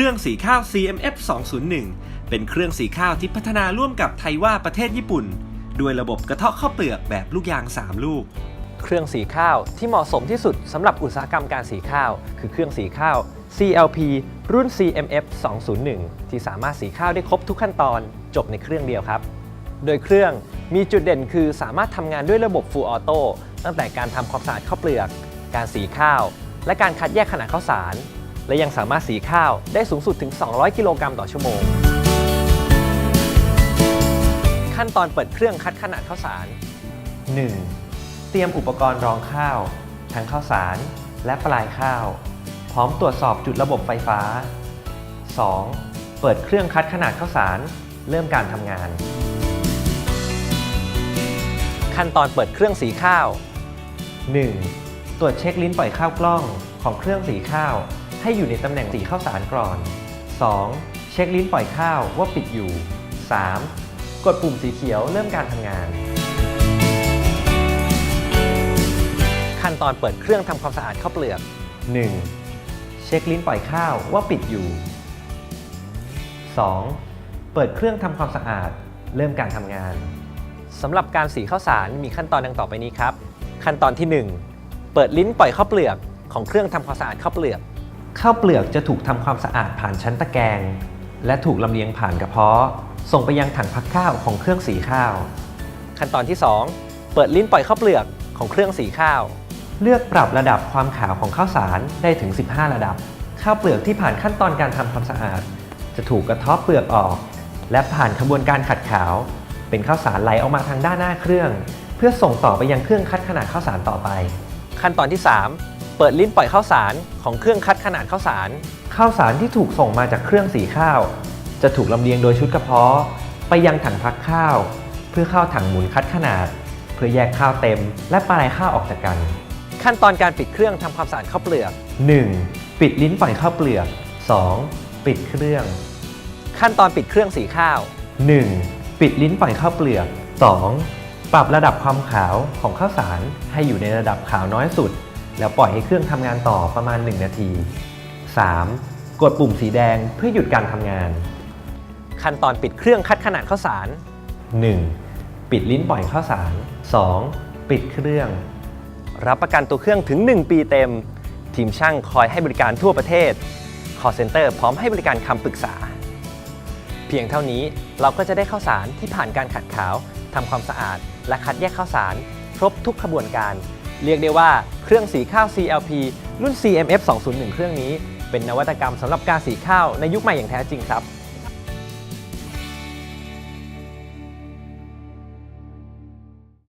ครื่องสีข้าว CMF 201 เป็นเครื่องสีข้าวที่พัฒนาร่วมกับไทว่าประเทศญี่ปุ่น ด้วยระบบกระเทาะข้าวเปลือกแบบลูกยาง 3 ลูก เครื่องสีข้าวที่เหมาะสมที่สุดสำหรับอุตสาหกรรมการสีข้าว คือเครื่องสีข้าว CLP รุ่น CMF 201 ที่สามารถสีข้าวได้ครบทุกขั้นตอนจบในเครื่องเดียวครับ โดยเครื่องมีจุดเด่นคือสามารถทำงานด้วยระบบ Full Auto ตั้งแต่การทำความสะอาดข้าวเปลือก การสีข้าว และการคัดแยกขนาดข้าวสาร และยังสามารถสีข้าวได้สูงสุดถึง 200 กิโลกรัมต่อชั่วโมง ขั้นตอนเปิดเครื่องคัดขนาดข้าวสาร 1. เตรียมอุปกรณ์รองข้าว ทั้งข้าวสาร และปลายข้าว พร้อมตรวจสอบจุดระบบไฟฟ้า 2. เปิดเครื่องคัดขนาดข้าวสาร เริ่มการทำงาน ขั้นตอนเปิดเครื่องสีข้าว 1. ตรวจเช็คลิ้นปล่อยข้าวกล้องของเครื่องสีข้าว ให้อยู่ในตำแหน่งสีข้าวสารก่อน 2. เช็คลิ้นปล่อยข้าวว่าปิดอยู่ 3. กดปุ่มสีเขียวเริ่มการทำงาน ขั้นตอนเปิดเครื่องทำความสะอาดข้าวเปลือก 1. เช็คลิ้นปล่อยข้าวว่าปิดอยู่ 2. เปิดเครื่องทำความสะอาด เริ่มการทำงานสำหรับการสีข้าวสารมีขั้นตอนดังต่อไปนี้ครับ ขั้นตอนที่ 1 เปิดลิ้นปล่อยข้าวเปลือกของเครื่องทำความสะอาดข้าวเปลือก ข้าวเปลือกจะถูกทำความสะอาดผ่านชั้นตะแกรงและถูกลำเลียงผ่านกระเพาะ ส่งไปยังถังพักข้าวของเครื่องสีข้าว ขั้นตอนที่ 2 เปิดลิ้นปล่อยข้าวเปลือกของเครื่องสีข้าว เลือกปรับระดับความขาวของข้าวสารได้ถึง 15 ระดับ ข้าวเปลือกที่ผ่านขั้นตอนการทำความสะอาด จะถูกกระทาะเปลือกออก และผ่านขบวนการขัดขาว เป็นข้าวสารไหลออกมาทางด้านหน้าเครื่อง เพื่อส่งต่อไปยังเครื่องคัดขนาดข้าวสารต่อไป ขั้นตอนที่ 3 เปิดลิ้นปล่อยข้าวสารของเครื่องคัดขนาดข้าวสาร ข้าวสารที่ถูกส่งมาจากเครื่องสีข้าว จะถูกลำเลียงโดยชุดกระเพาะไปยังถังพักข้าว เพื่อเข้าถังหมุนคัดขนาด เพื่อแยกข้าวเต็ม และปลายข้าวออกจากกัน ขั้นตอนการปิดเครื่องทำความสะอาดข้าวเปลือก 1. ปิดลิ้นปล่อยข้าวเปลือก 2. ปิดเครื่อง ขั้นตอนปิดเครื่องสีข้าว 1. ปิดลิ้นปล่อยข้าวเปลือก 2. ปรับระดับความขาวของข้าวสารให้อยู่ในระดับขาวน้อยสุด แล้วปล่อยให้เครื่องทำงานต่อประมาณ 1 นาที 3. กดปุ่มสีแดงเพื่อหยุดการทำงาน ขั้นตอนปิดเครื่องคัดขนาดข้าวสาร 1. ปิดลิ้นปล่อยข้าวสาร 2. ปิดเครื่อง รับประกันตัวเครื่องถึง 1 ปีเต็ม ทีมช่างคอยให้บริการทั่วประเทศ call center พร้อมให้บริการคำปรึกษา เพียงเท่านี้เราก็จะได้ข้าวสารที่ผ่านการขัดขาวทำความสะอาด และคัดแยกข้าวสาร ครบทุกขบวนการ เรียกได้ว่าเครื่องสีข้าว CLP รุ่น CMF 201 เครื่องนี้ เป็นนวัตกรรมสำหรับการสีข้าวในยุคใหม่อย่างแท้จริงครับ